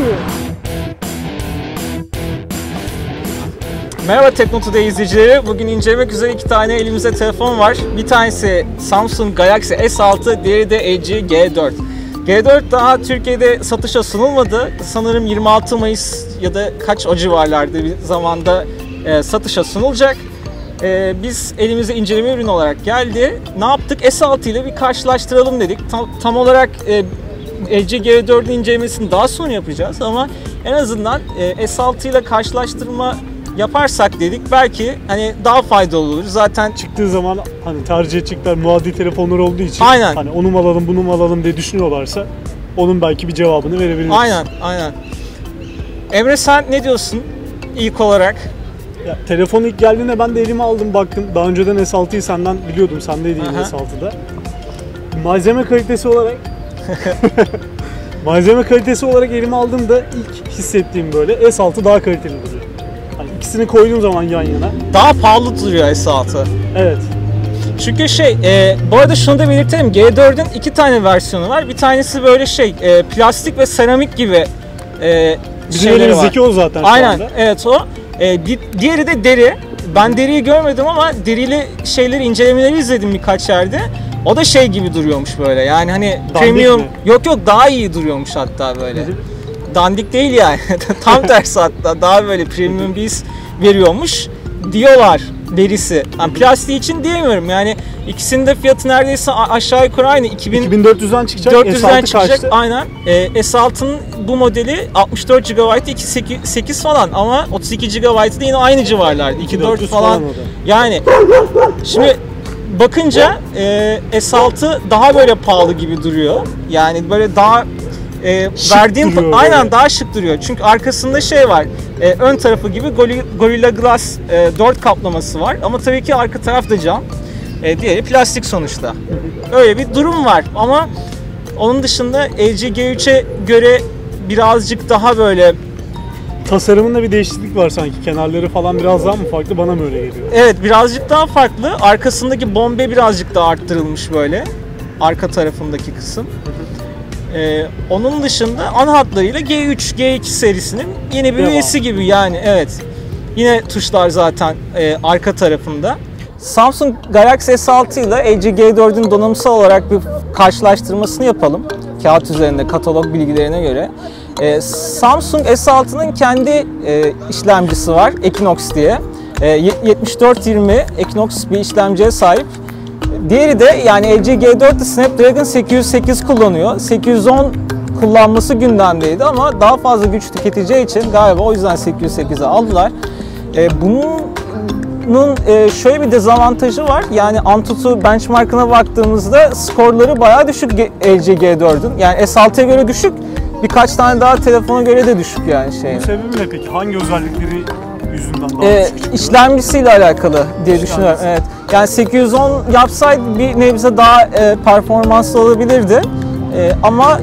düştü. Merhaba Tekno Today izleyicileri. Bugün incelemek üzere iki tane elimizde telefon var. Bir tanesi Samsung Galaxy S6, diğeri de LG G4. G4 daha Türkiye'de satışa sunulmadı. Sanırım 26 Mayıs ya da kaç o civarlarda bir zamanda e, satışa sunulacak. E, biz elimize inceleme ürünü olarak geldi. Ne yaptık? S6 ile bir karşılaştıralım dedik. Tam, tam olarak e, LG G4'ün incelemesini daha sonra yapacağız ama en azından e, S6 ile karşılaştırma yaparsak dedik belki hani daha faydalı olur. Zaten Çıktığı zaman hani tercih edecekler muadil telefonlar olduğu için Aynen. hani onu mu alalım bunu mu alalım diye düşünüyorlarsa onun belki bir cevabını verebiliriz. aynen aynen. Emre sen ne diyorsun ilk olarak? Ya, telefon ilk geldiğinde ben de elime aldım baktım. Daha önceden S6'yı senden biliyordum. Sendeydin yine Aha. S6'da. Malzeme kalitesi olarak Malzeme kalitesi olarak elime aldığımda ilk hissettiğim böyle S6 daha kaliteli duruyor. Hani ikisini koyduğum zaman yan yana. Daha pahalı duruyor S6. Evet. Çünkü şey, e, bu arada şunu da belirtelim. G4'ün iki tane versiyonu var. Bir tanesi böyle şey, e, plastik ve seramik gibi e, Bizim elimizdeki o zaten şu Aynen, anda. evet o. E, di- diğeri de deri. Ben deriyi görmedim ama derili şeyleri, incelemeleri izledim birkaç yerde. O da şey gibi duruyormuş böyle. Yani hani Dandik premium, mi? yok yok daha iyi duruyormuş hatta böyle. Dandik değil yani. Tam tersi hatta daha böyle premium his veriyormuş diyorlar derisi. Yani plastiği için diyemiyorum yani ikisinin de fiyatı neredeyse aşağı yukarı aynı. 2000 2400'den çıkacak. 400'den S6 çıkacak. kaçtı? Aynen. Ee, S6'nın bu modeli 64 GB 8 falan ama 32 GB da yine aynı civarlarda. 2 4 2400 falan. falan. Yani şimdi bakınca e, S6 daha böyle pahalı gibi duruyor. Yani böyle daha e, verdiğim duruyor aynen böyle. daha şık duruyor. Çünkü arkasında şey var. e, ön tarafı gibi Gorilla Glass e, 4 kaplaması var ama tabii ki arka taraf da cam. E, diğeri plastik sonuçta. Öyle bir durum var ama onun dışında LG G3'e göre birazcık daha böyle Tasarımında bir değişiklik var sanki. Kenarları falan biraz daha mı farklı? Bana mı öyle geliyor? evet birazcık daha farklı. Arkasındaki bombe birazcık daha arttırılmış böyle. Arka tarafındaki kısım. E, onun dışında ana hatlarıyla G3, G2 serisinin yeni bir Devam. üyesi gibi yani evet. Yine tuşlar zaten e, arka tarafında. Samsung Galaxy S6 ile LG G4'ün donanımsal olarak bir karşılaştırmasını yapalım. Kağıt üzerinde katalog bilgilerine göre. Ee, Samsung S6'nın kendi e, işlemcisi var Equinox diye. E, 7420 Equinox bir işlemciye sahip. Diğeri de yani LG G4 de Snapdragon 808 kullanıyor. 810 kullanması gündemdeydi ama daha fazla güç tüketeceği için galiba o yüzden 808'e aldılar. E, bunun e, şöyle bir dezavantajı var. Yani Antutu benchmark'ına baktığımızda skorları bayağı düşük LG G4'ün. Yani S6'ya göre düşük. Birkaç tane daha telefona göre de düşük yani şey. Bu sebebi ne peki? Hangi özellikleri yüzünden daha Ee, düşük çıkıyor? işlemcisiyle alakalı diye düşünüyorum. Evet. Yani 810 yapsaydı bir nebze daha e, performanslı olabilirdi. E, ama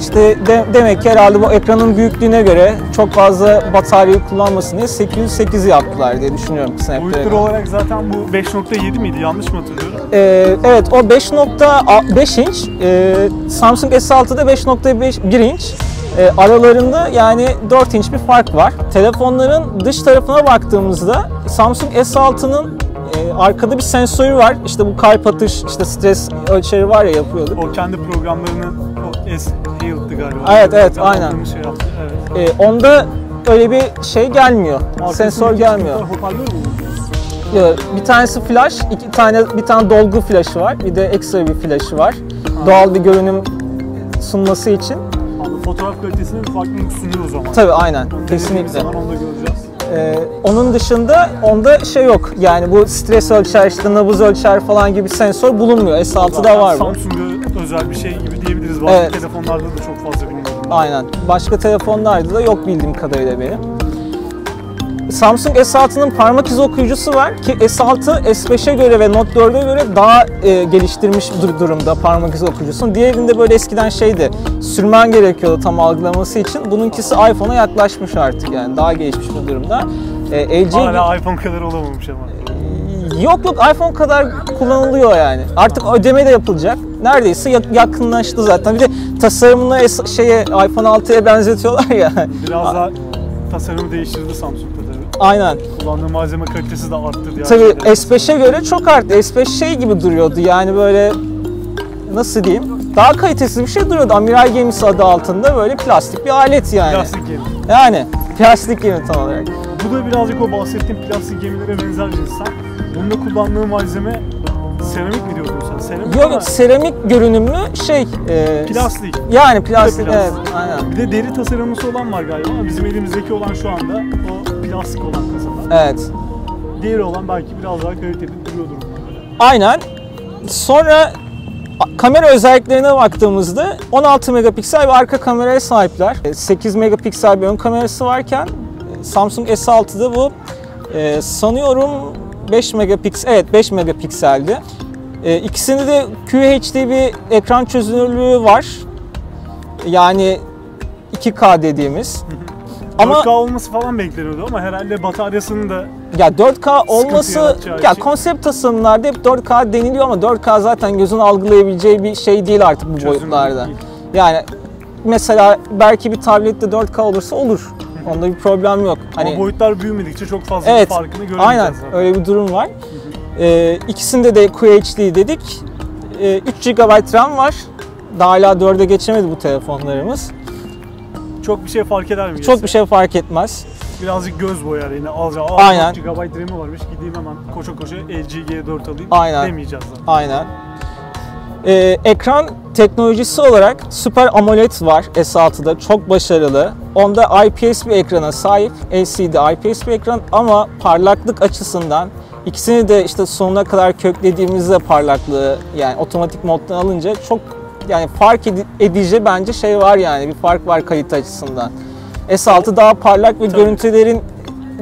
işte de- demek ki herhalde bu ekranın büyüklüğüne göre çok fazla bataryayı kullanmasın diye 808 yaptılar diye düşünüyorum Boyutları Snapdragon. olarak zaten bu 5.7 miydi? Yanlış mı hatırlıyorum? Ee, evet o 5.5 inç, e, Samsung S6'da 5.1 inç. E, aralarında yani 4 inç bir fark var. Telefonların dış tarafına baktığımızda Samsung S6'nın e, arkada bir sensörü var. İşte bu kalp atış, işte stres ölçeri var ya yapıyordu. O kendi programlarını o S Healed'dı galiba. Evet, evet, Ben aynen. Şey yaptı. Evet. E, onda öyle bir şey gelmiyor. Sensör Arkasındaki gelmiyor. Hoparlör mü? Bir tanesi flash, iki tane bir tane dolgu flaşı var. Bir de ekstra bir flaşı var. Doğal bir görünüm sunması için. Abi fotoğraf kalitesinde bir farklılık sunuyor o zaman. Tabii aynen. Denediğimiz Kesinlikle. zaman onu da göreceğiz. Ee, onun dışında onda şey yok. Yani bu stres ölçer, işte nabız ölçer falan gibi sensör bulunmuyor. S6'da var bu. Samsung'a özel bir şey gibi diyebiliriz. Başka Evet. telefonlarda da çok fazla bilmiyorum. Aynen. Başka telefonlarda da yok bildiğim kadarıyla benim. Samsung S6'nın parmak izi okuyucusu var ki S6 S5'e göre ve Note 4'e göre daha e, geliştirmiş dur- durumda parmak izi okuyucusunu. Diğerinde böyle eskiden şeydi, sürmen gerekiyordu tam algılaması için. Bununkisi iPhone'a yaklaşmış artık yani daha gelişmiş bir durumda. E, LG Hala iPhone kadar olamamış ama. Yok yok iPhone kadar kullanılıyor yani. Artık ödeme de yapılacak. Neredeyse yak- yakınlaştı zaten. Bir de tasarımını şeye iPhone 6'ya benzetiyorlar ya. Biraz daha tasarımı değiştirdi Samsung'da tabii. Aynen. Kullandığı malzeme kalitesi de arttı diye. Tabii S5'e göre çok arttı. S5 şey gibi duruyordu yani böyle nasıl diyeyim? Daha kalitesiz bir şey duruyordu. Amiral gemisi adı altında böyle plastik bir alet yani. Plastik gemi. Yani plastik gemi tam olarak. Bu da birazcık o bahsettiğim plastik gemilere benzer cinsten. Bunda kullandığı malzeme seramik mi diyordun sen? Seramik ama Yok seramik görünümlü şey. e, plastik. Yani plastik plastik. evet aynen. Bir de deri tasarımlısı olan var galiba ama bizim elimizdeki olan şu anda o plastik olan kasalar. Evet. Diğeri olan belki biraz daha kaliteli duruyordur. Aynen. Sonra kamera özelliklerine baktığımızda 16 megapiksel bir arka kameraya sahipler. E, 8 megapiksel bir ön kamerası varken e, Samsung S6'da bu e, sanıyorum 5 megapiksel evet 5 megapikseldi. E, ikisinde de QHD bir ekran çözünürlüğü var. Yani 2K dediğimiz. Ama 4K olması falan bekleniyordu ama herhalde bataryasının da Ya 4K olması ya için. konsept tasarımlarda hep 4K deniliyor ama 4K zaten gözün algılayabileceği bir şey değil artık bu Çözünürlük boyutlarda. değil. Yani mesela belki bir tablette 4K olursa olur. Onda bir problem yok. ama Hani boyutlar büyümedikçe çok fazla evet. farkını göremeyeceğiz. Aynen. zaten. Öyle bir durum var. Ee, ikisinde de QHD dedik. Ee, 3 GB RAM var. Daha hala 4'e geçemedi bu telefonlarımız. Çok bir şey fark eder mi? Çok bir şey fark etmez. Birazcık göz boyar yine alacağım. Aa, Aynen. 4 GB RAM'i varmış gideyim hemen koşa koşa LG G4 alayım Aynen. demeyeceğiz zaten. Aynen. Ee, ekran teknolojisi olarak Super AMOLED var S6'da. Çok başarılı. Onda IPS bir ekrana sahip. LCD IPS bir ekran ama parlaklık açısından ikisini de işte sonuna kadar köklediğimizde parlaklığı yani otomatik moddan alınca çok yani fark edi- edici bence şey var yani bir fark var kalite açısından. S6 daha parlak ve Tabii. görüntülerin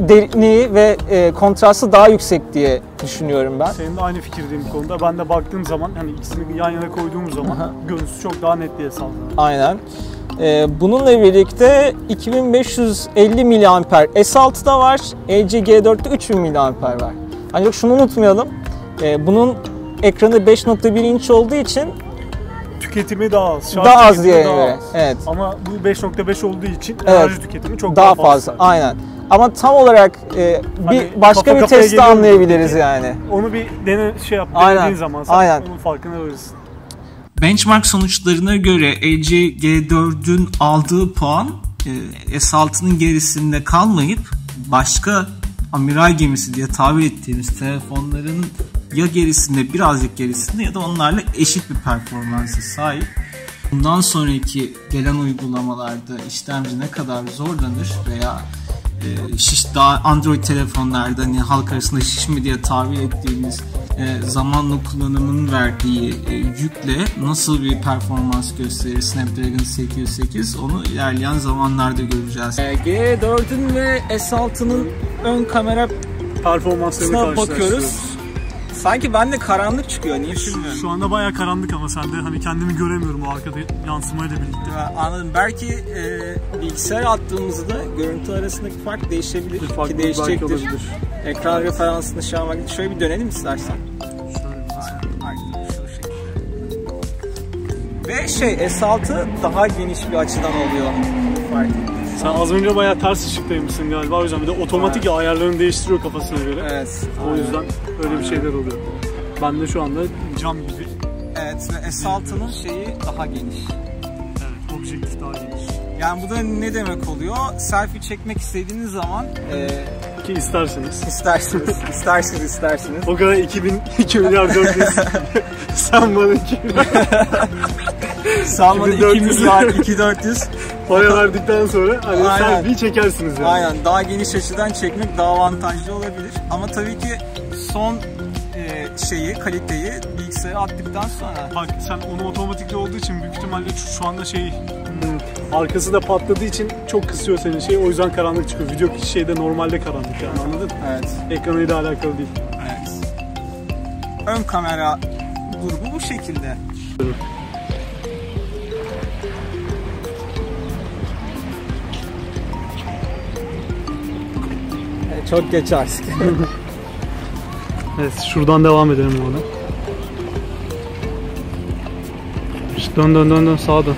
derinliği ve e, kontrastı daha yüksek diye düşünüyorum ben. Senin de aynı fikirdeyim bu konuda. Ben de baktığım zaman hani ikisini yan yana koyduğumuz zaman Aha. görüntüsü çok daha net diye saldım. Aynen. Ee, bununla birlikte 2550 mAh S6'da var, LG G4'te 3000 mAh var. Ancak şunu unutmayalım, ee, bunun ekranı 5.1 inç olduğu için Tüketimi daha az. şarj daha az diye daha az. Evet. Ama bu 5.5 olduğu için Evet. enerji tüketimi çok Daha fazla. Aynen. Ama tam olarak e, Hani bir başka kafa bir mu anlayabiliriz peki? yani. Onu bir dene şey yap Aynen, denediğin zaman sen aynen. onun farkına varırsın. Benchmark sonuçlarına göre LG G4'ün aldığı puan e, S6'nın gerisinde kalmayıp başka amiral gemisi diye tabir ettiğimiz telefonların ya gerisinde birazcık gerisinde ya da onlarla eşit bir performansa sahip. Bundan sonraki gelen uygulamalarda işlemci ne kadar zorlanır veya e, şiş daha Android telefonlarda hani halk arasında şiş mi diye tabir ettiğimiz e, zamanla kullanımın verdiği e, yükle nasıl bir performans gösterir Snapdragon 808 onu ilerleyen zamanlarda göreceğiz. Ee, G4'ün ve S6'nın ön kamera Performanslarını bakıyoruz. Sanki bende karanlık çıkıyor. Niye bilmiyorum. Şu anda bayağı karanlık ama sende hani kendimi göremiyorum o arkada yansımayla birlikte. Ha, Anladım. Belki e, bilgisayar attığımızda görüntü arasındaki fark değişebilir. Bir ki değişecektir. Ekran referansını şu an bak- şöyle bir dönelim istersen. Şöyle bir basın. Aynen şu şekilde. Ve şey S6 daha geniş bir açıdan oluyor. Fark ettim. Sen az önce bayağı ters ışıktaymışsın galiba o yüzden bir de otomatik ayarlarını değiştiriyor kafasına göre. Evet. O yüzden öyle bir şeyler oluyor. Ben de şu anda cam gibi. Evet ve S6'nın şeyi daha geniş. Evet, objektif daha geniş. Yani bu da ne demek oluyor? Selfie çekmek istediğiniz zaman e, Ki isterseniz. istersiniz, istersiniz, istersiniz. O kadar 2000, 2 milyar 400. Sen bana 2 milyar Salmadı 2 2400. milyar 2400. para verdikten sonra hani Aynen. selfie çekersiniz yani. Aynen daha geniş açıdan çekmek daha avantajlı olabilir. Ama tabii ki son e, şeyi, kaliteyi bilgisayara attıktan sonra Bak sen onu otomatikli olduğu için büyük ihtimalle şu, şu anda şey hmm, arkası da patladığı için çok kısıyor senin şey o yüzden karanlık çıkıyor. Video şeyde normalde karanlık yani anladın? evet, Ekranıyla alakalı değil. evet. Ön kamera grubu bu şekilde. E, Çok geç artık. Evet şuradan devam edelim oradan. İşte dön dön dön dön sağa dön.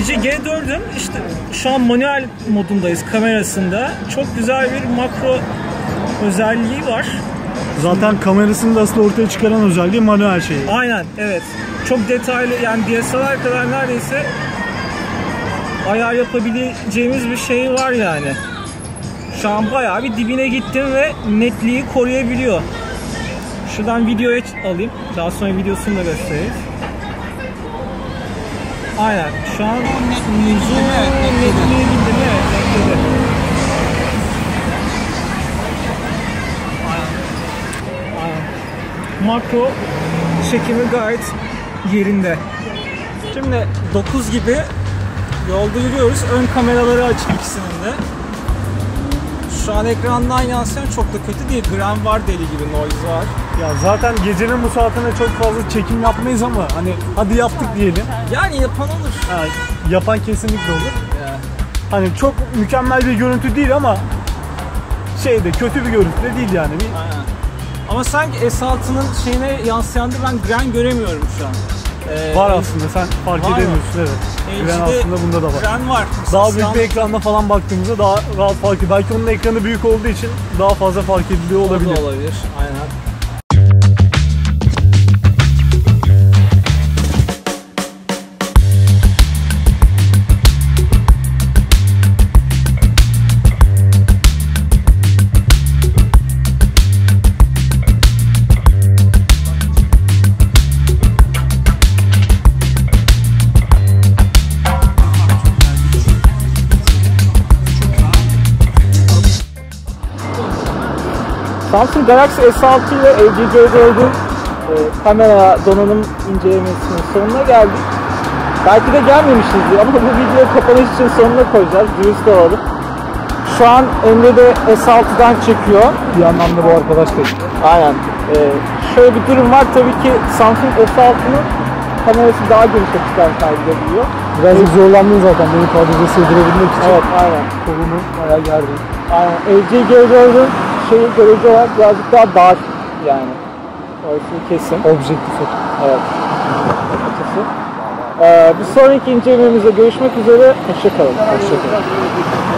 LG G4'ün işte şu an manuel modundayız kamerasında. Çok güzel bir makro özelliği var. Zaten kamerasını da aslında ortaya çıkaran özelliği manuel şeyi. Aynen evet. Çok detaylı yani DSLR kadar neredeyse ayar yapabileceğimiz bir şey var yani. Şu an bayağı bir dibine gittim ve netliği koruyabiliyor. Şuradan videoya alayım. Daha sonra videosunu da göstereyim. Aynen. Şu an netliği netliğe gittim. Evet, netledi. Aynen. Makro çekimi gayet yerinde. Şimdi 9 gibi yolda yürüyoruz. Ön kameraları açık ikisinin de. Şu an ekrandan yansıyan çok da kötü değil. Gram var deli gibi, noise var. Ya zaten gecenin bu saatinde çok fazla çekim yapmayız ama hani hadi yaptık diyelim. Yani yapan olur. Ha, yapan kesinlikle olur. Hani çok mükemmel bir görüntü değil ama şeyde kötü bir görüntü de değil yani. Bir, Aynen. Ama sanki S6'nın şeyine yansıyan da ben Gran göremiyorum şu an. Ee, var aslında sen fark Var mı? edemiyorsun evet. LG'de aslında bunda da var. Gran var. Mesela Daha büyük bir ekranda falan baktığımızda daha rahat fark ediyor. Belki onun ekranı büyük olduğu için daha fazla fark ediliyor O da olabilir. olabilir. Aynen. Samsung Galaxy S6 ile LG G4'ün e, kamera donanım incelemesinin sonuna geldik. Belki de gelmemişizdir ama bu video kapanış için sonuna koyacağız. Dürüst olalım. Şu an Emre de S6'dan çekiyor. Bir yandan da bu arkadaş da Aynen. E, şöyle bir durum var tabii ki Samsung S6'nın kamerası daha geniş açıdan kaydedebiliyor. Birazcık zorlandın zaten beni kadraja sığdırabilmek için. Evet aynen. Kolumu bayağı gerdim. Aynen. LG G4'ün şeyi görece olarak birazcık daha dar yani. Orası kesin. Objektif Evet. Açısı. Ee, bir sonraki incelememizde görüşmek üzere. Hoşçakalın. Hoşçakalın.